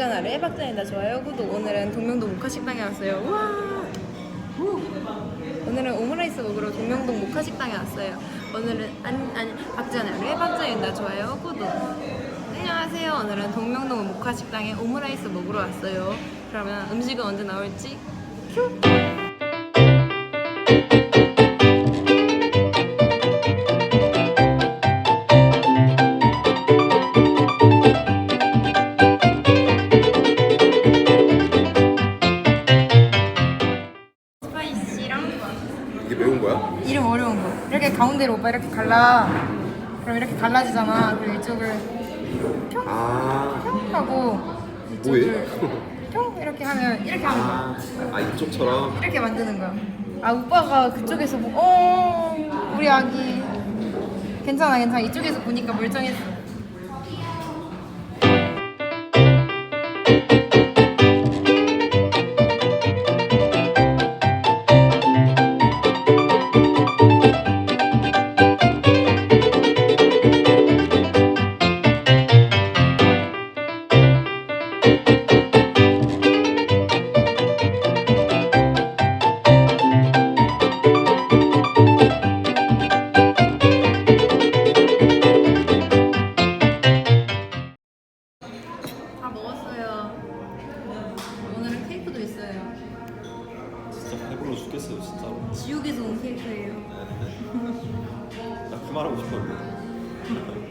박전아래 박전이다 좋아요. 구독. 오늘은 동명동 목화식당에 왔어요. 우와! 우. 오늘은 오므라이스 먹으러 동명동 목화식당에 왔어요. 오늘은 아니 아니 박전아래 박전이다 좋아요. 구독. 안녕하세요. 오늘은 동명동 목화식당에 오므라이스 먹으러 왔어요. 그러면 음식은 언제 나올지? 큐 매운 거야? 이름 어려운 거. 이렇게 가운데로 오빠 이렇게 갈라. 그럼 이렇게 갈라지잖아. 그리고 이쪽을 아, 평 하고 뭐해? 이쪽을 평 이렇게 하면 이렇게 하는 거야. 아, 아 이쪽처럼. 이렇게 만드는 거야. 아 오빠가 그쪽에서 보, 어 우리 아기 괜찮아 괜찮아 이쪽에서 보니까 멀쩡했어. 진짜 배불러 죽겠어요 진짜로. 지옥에서 온 케이크예요. 나그 말하고 싶었는데.